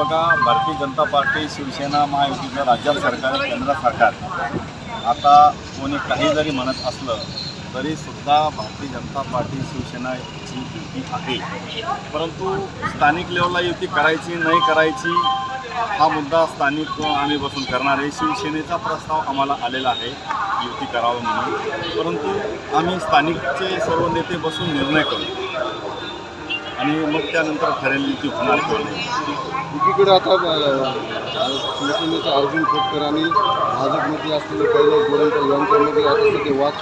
बघा भारतीय जनता पार्टी शिवसेना महायुतीचं राज्यात सरकार केंद्र सरकार आता कोणी काही जरी म्हणत असलं तरीसुद्धा भारतीय जनता पार्टी शिवसेनाची युती आहे. परंतु स्थानिक लेवलला युती करायची नाही करायची हा मुद्दा स्थानिक आम्ही बसून करणार आहे. शिवसेनेचा प्रस्ताव आम्हाला आलेला आहे युती करावं म्हणून. परंतु आम्ही स्थानिकचे सर्व नेते बसून निर्णय करू. आणि मग त्यानंतर ठरेल होणार एकीकडे आता शिवसेनेचा अर्जुन खोतकर आणि भाजपमध्ये असलेले कैलास गोरंट्याल यांच्यामध्ये आता सध्या वाद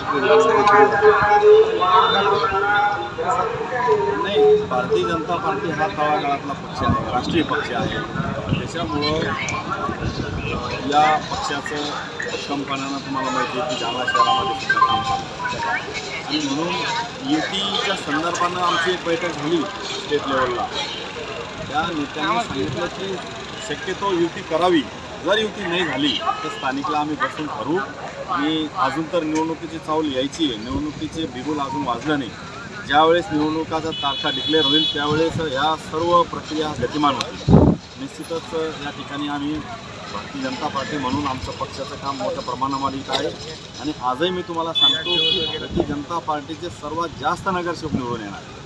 नाही भारतीय जनता पार्टी हा तळागाळातला पक्ष आहे राष्ट्रीय पक्ष आहे. त्याच्यामुळं या पक्षाचं भक्कमपणानं तुम्हाला माहिती आहे की जालना शहरामध्ये सुद्धा काम चालतं आणि म्हणून युतीच्या संदर्भानं आमची एक बैठक झाली स्टेट लेवलला. त्या नेत्यांनी सांगितलं की शक्यतो युती करावी. जर युती नाही झाली तर स्थानिकला आम्ही बसून ठरवू. आणि अजून तर निवडणुकीची चावल यायची आहे. निवडणुकीचे बिगुल अजून वाजलं नाही. ज्यावेळेस निवडणुकाचा तारखा डिक्लेअर होईल त्यावेळेस ह्या सर्व प्रक्रिया गतिमान होतील. निश्चितच या ठिकाणी आम्ही भारतीय जनता पार्टी म्हणून आमचं पक्षाचं काम मोठ्या प्रमाणामध्ये इथं आहे. आणि आजही मी तुम्हाला सांगतो की भारतीय जनता पार्टीचे सर्वात जास्त नगरसेवक निवडून येणार